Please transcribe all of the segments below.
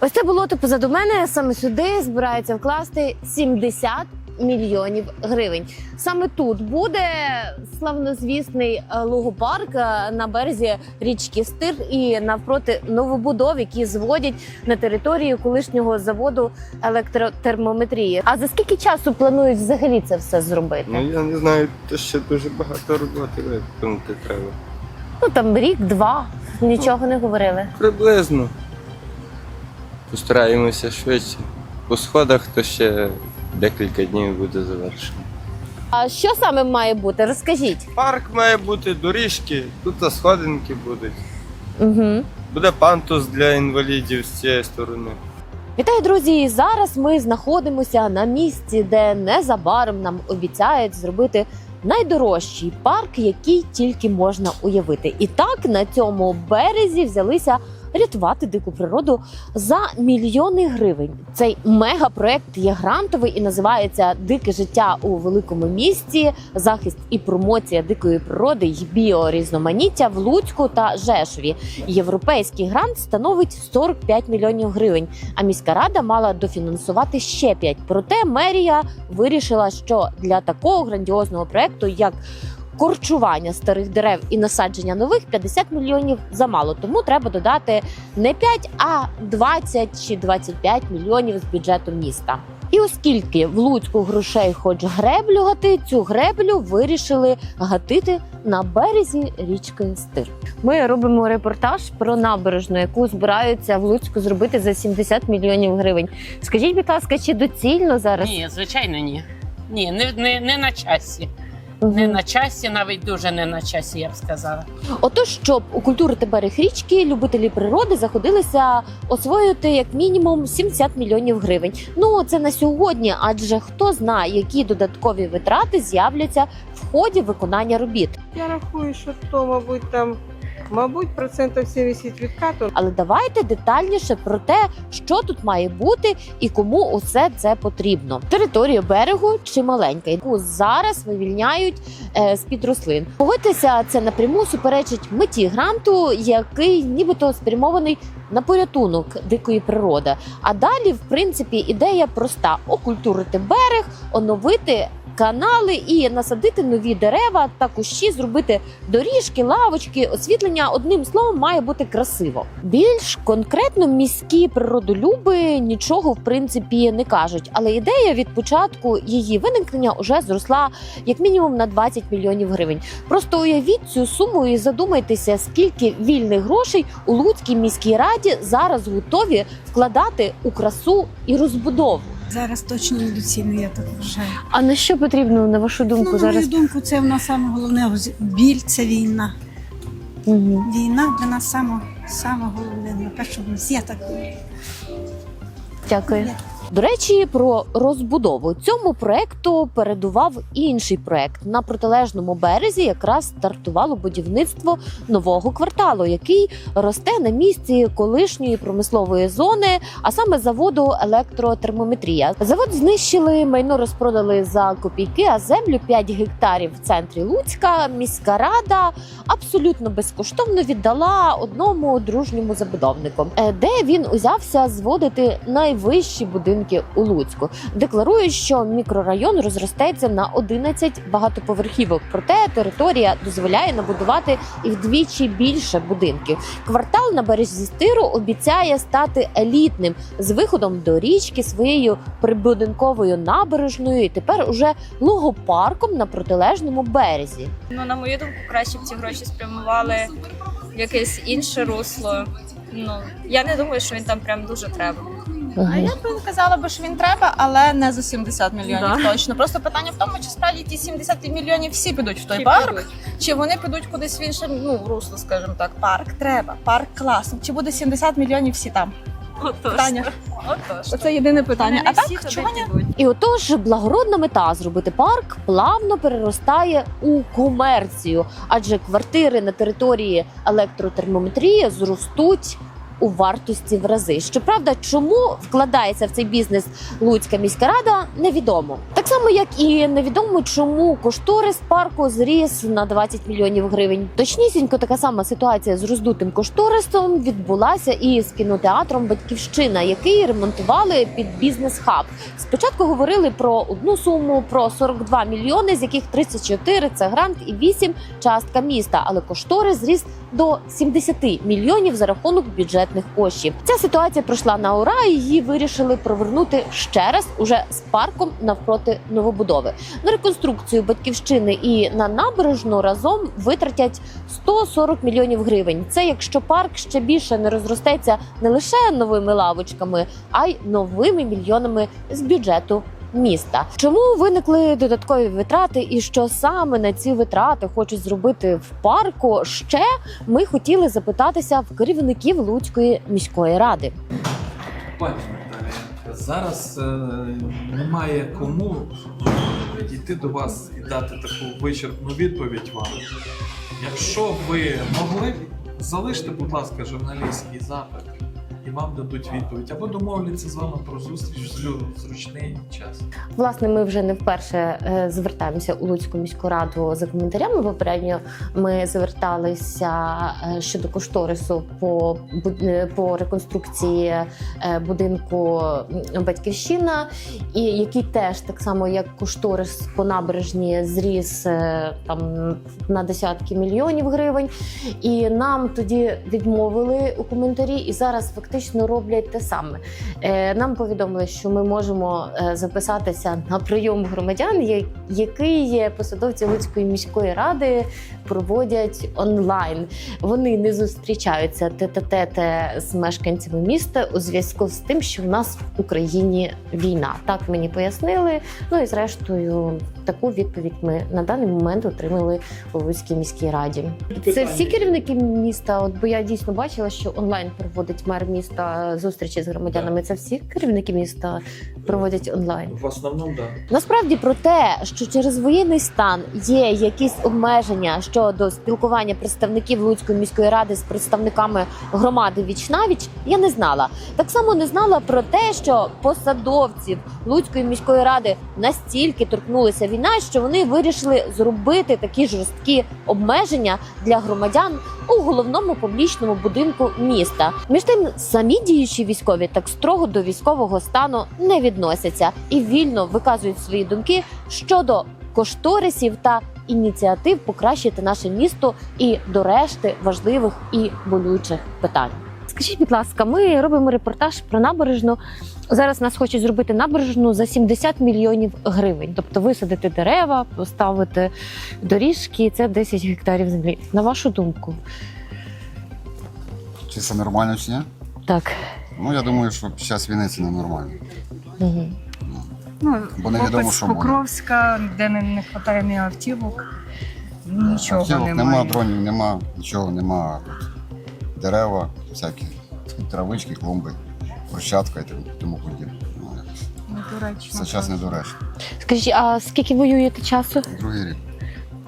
Ось це болото позаду мене. Саме сюди збираються вкласти 70 мільйонів гривень. Саме тут буде славнозвісний е, логопарк е, на березі річки Стир і навпроти новобудов, які зводять на території колишнього заводу електротермометрії. А за скільки часу планують взагалі це все зробити? Ну я не знаю, то ще дуже багато роботи виконати треба. Ну там рік-два. Нічого не говорили. Приблизно. Постараємося швидше. По сходах то ще декілька днів буде завершено. А що саме має бути? Розкажіть. Парк має бути, доріжки, тут сходинки будуть. Угу. Буде пантус для інвалідів з цієї сторони. Вітаю, друзі! Зараз ми знаходимося на місці, де незабаром нам обіцяють зробити найдорожчий парк, який тільки можна уявити. І так на цьому березі взялися рятувати дику природу за мільйони гривень. Цей мегапроект є грантовий і називається Дике життя у великому місті, захист і промоція дикої природи й біорізноманіття в Луцьку та Жешові. Європейський грант становить 45 мільйонів гривень. А міська рада мала дофінансувати ще 5. Проте мерія вирішила, що для такого грандіозного проекту, як корчування старих дерев і насадження нових 50 мільйонів замало. Тому треба додати не 5, а 20 чи 25 мільйонів з бюджету міста. І оскільки в Луцьку грошей хоч греблю гати, цю греблю вирішили гатити на березі річки Стир. Ми робимо репортаж про набережну, яку збираються в Луцьку зробити за 70 мільйонів гривень. Скажіть, будь ласка, чи доцільно зараз? Ні, звичайно, ні. Ні, не, не, не на часі. Не на часі, навіть дуже не на часі, я б сказала. Отож, щоб у укультурити берег річки, любителі природи заходилися освоїти як мінімум 70 мільйонів гривень. Ну це на сьогодні, адже хто знає, які додаткові витрати з'являться в ході виконання робіт. Я рахую, що то, мабуть, там, мабуть, процентів 70 відкату. Але давайте детальніше про те, що тут має бути і кому усе це потрібно. Територія берегу чималенька, яку зараз вивільняють е, з під рослин. Погодьтеся, це напряму суперечить меті гранту, який нібито спрямований на порятунок дикої природи. А далі, в принципі, ідея проста: окультурити берег, оновити. Канали і насадити нові дерева та кущі, зробити доріжки, лавочки, освітлення одним словом має бути красиво. Більш конкретно міські природолюби нічого в принципі не кажуть, але ідея від початку її виникнення вже зросла як мінімум на 20 мільйонів гривень. Просто уявіть цю суму і задумайтеся, скільки вільних грошей у Луцькій міській раді зараз готові вкладати у красу і розбудову. Зараз точно недоцільно, я так вважаю. А на що потрібно на вашу думку ну, на зараз? мою думку, це в нас саме головне біль це війна. Угу. Війна для нас саме, саме головне, на першому місці, я так думаю. Дякую. До речі, про розбудову цьому проекту передував інший проект на протилежному березі. Якраз стартувало будівництво нового кварталу, який росте на місці колишньої промислової зони, а саме заводу електротермометрія. Завод знищили, майно розпродали за копійки, а землю 5 гектарів в центрі Луцька. Міська рада абсолютно безкоштовно віддала одному дружньому забудовнику, е, де він узявся зводити найвищі будинки у Луцьку. Декларують, що мікрорайон розростеться на 11 багатоповерхівок. Проте територія дозволяє набудувати і вдвічі більше будинків. Квартал на березі стиру обіцяє стати елітним з виходом до річки своєю прибудинковою набережною. І тепер уже логопарком на протилежному березі. Ну, на мою думку, краще б ці гроші спрямували в якесь інше русло. Ну, я не думаю, що він там прям дуже треба. А я б казала би, що він треба, але не за 70 мільйонів точно. Просто питання в тому, чи справді ті 70 мільйонів всі підуть в той Всі парк, підуть. чи вони підуть кудись в інше ну, русло, скажімо так. Парк треба, парк класно. Чи буде 70 мільйонів всі там? Отож. Питання. Отож. Оце єдине питання. А так, чого ні? І отож, благородна мета зробити парк плавно переростає у комерцію, адже квартири на території електротермометрії зростуть у вартості в рази. Щоправда, чому вкладається в цей бізнес Луцька міська рада, невідомо. Так само, як і невідомо, чому кошторис парку зріс на 20 мільйонів гривень. Точнісінько така сама ситуація з роздутим кошторисом відбулася і з кінотеатром Батьківщина, який ремонтували під бізнес-хаб. Спочатку говорили про одну суму про 42 мільйони, з яких 34 – це грант і 8 – частка міста. Але кошторис зріс до 70 мільйонів за рахунок бюджетних коштів. Ця ситуація пройшла на ура. і Її вирішили провернути ще раз уже з парком навпроти новобудови. На реконструкцію батьківщини і на набережну разом витратять 140 мільйонів гривень. Це якщо парк ще більше не розростеться не лише новими лавочками, а й новими мільйонами з бюджету. Міста чому виникли додаткові витрати, і що саме на ці витрати хочуть зробити в парку? Ще ми хотіли запитатися в керівників Луцької міської ради. Зараз е, немає кому підійти до вас і дати таку вичерпну відповідь вам. Якщо ви могли, залиште, будь ласка, журналістський запит, і вам дадуть відповідь. Або домовляться з вами про зустріч в зручний час. Власне, ми вже не вперше е, звертаємося у Луцьку міську раду за коментарями. Попередньо ми зверталися е, щодо кошторису по е, по реконструкції будинку Батьківщина, і який теж так само як кошторис по набережні зріс там на десятки мільйонів гривень. І нам тоді відмовили у коментарі, і зараз фактично роблять те саме. Е, Нам повідомили, що ми можемо е, записатися на прийом громадян, який посадовці Луцької міської ради проводять онлайн. Вони не зустрічаються тет-а-тет з мешканцями міста у зв'язку з тим, що в нас в Україні війна. Так мені пояснили. Ну і зрештою, таку відповідь ми на даний момент отримали у Луцькій міській раді. Це всі керівники міста. От бо я дійсно бачила, що онлайн проводить мер міста зустрічі з громадянами. Це всі керівники міста проводять онлайн. В основному, так. Насправді про те, що через воєнний стан є якісь обмеження щодо спілкування представників Луцької міської ради з представниками громади віч навіч, я не знала. Так само не знала про те, що посадовців Луцької міської ради настільки торкнулася війна, що вони вирішили зробити такі жорсткі обмеження для громадян у головному публічному будинку міста. Між тим, самі діючі військові так строго до військового стану не відносяться і вільно виказують свої думки щодо кошторисів та ініціатив покращити наше місто і до решти важливих і болючих питань. Скажіть, будь ласка, ми робимо репортаж про набережну. Зараз нас хочуть зробити набережну за 70 мільйонів гривень. Тобто висадити дерева, поставити доріжки. Це 10 гектарів землі. На вашу думку, Чи це нормально, чи ні? так. Ну, я думаю, що під час війни це ненормально. Угу. Ну, Бо невідомо, що з Покровська, де не, не вистачає ні автівок, нічого Автівок немає. нема, дронів нема, нічого нема. Тут дерева, всякі травички, клумби, брусчатка і тому- подібне. Недоречно. це час недоречно. Скажіть, а скільки воюєте часу? Другий рік.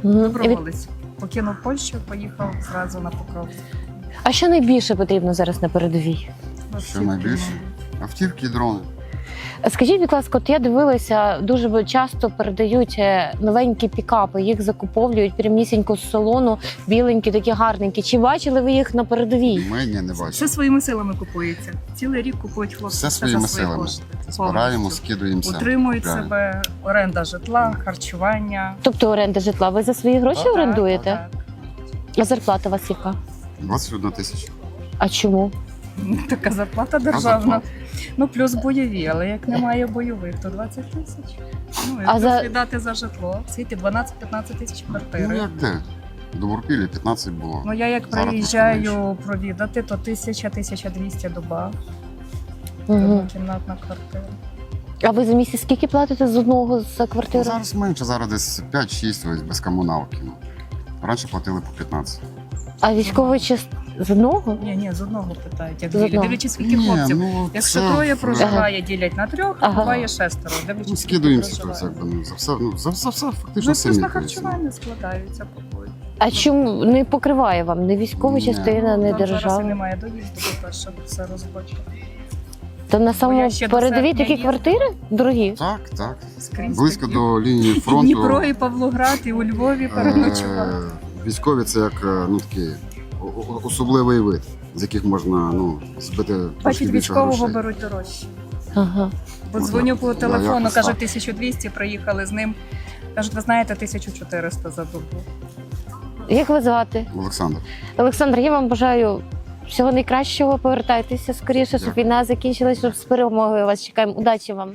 Доброволець. Покинув Польщу, поїхав зразу на покров. А що найбільше потрібно зараз на передовій? Що найбільше? Автівки і дрони. Скажіть, будь ласка, от я дивилася, дуже часто передають е, новенькі пікапи, їх закуповують прямісінько з салону, біленькі, такі гарненькі. Чи бачили ви їх на передовій? Ми ні, не Все своїми силами купується. Цілий рік купують хлопці. Все за своїми свої силами. Збираємо, скидуємося. Утримують Правильно. себе, оренда житла, харчування. Тобто оренда житла. Ви за свої гроші Так, орендуєте? так. А зарплата у вас яка? 21 тисяча. А чому? Така зарплата державна. зарплата? Ну, плюс бойові, але як немає бойових, то 20 тисяч. Ну, і А за- віддати за житло. Скільки 12-15 тисяч квартири. Ну як де? До Бурпілі 15 було. Ну я як Зараз приїжджаю провідати, то 1000-1200 доба, Угу. однокімнатна квартира. А ви за місяць скільки платите з одного за Ну, квартиру? Зараз менше, зараз десь 5-6 ось без комуналки. Ну. Раніше платили по 15. А військовий час з одного? Ні, ні, з одного питають, як З ділять. одного. Дивлячись, скільки Ні, хлопців. ну, Якщо це, троє е, проживає, ділять на трьох, Ага. буває шестеро. Дивлячись, Ну, скільки скидуємося, то проживає. якби, ну, за все, ну, за, за все фактично Ну, плюс на харчування складаються, купують. А чому не покриває вам? Не військова Ні. частина, не Там зараз і держава. немає доїзду, по-перше, все розбочено. То на самому ще до передовій серпня такі їздила. квартири дорогі. Так, так. Скрізь Близько такі. до лінії І фронту. Дніпро, і Павлоград, і у Львові переночували. Військові це як е, ну, такий особливий вид, з яких можна ну, збити Бачить, військового грошей. беруть дорожче. Ага. Бо Ну, дзвоню так. по телефону, якось кажуть, так. 1200, проїхали з ним. Кажуть, ви знаєте, 1400 за добу. Як ви звати? Олександр. Олександр, я вам бажаю всього найкращого. Повертайтеся скоріше, щоб війна закінчилась, щоб з перемогою вас чекаємо. Удачі вам.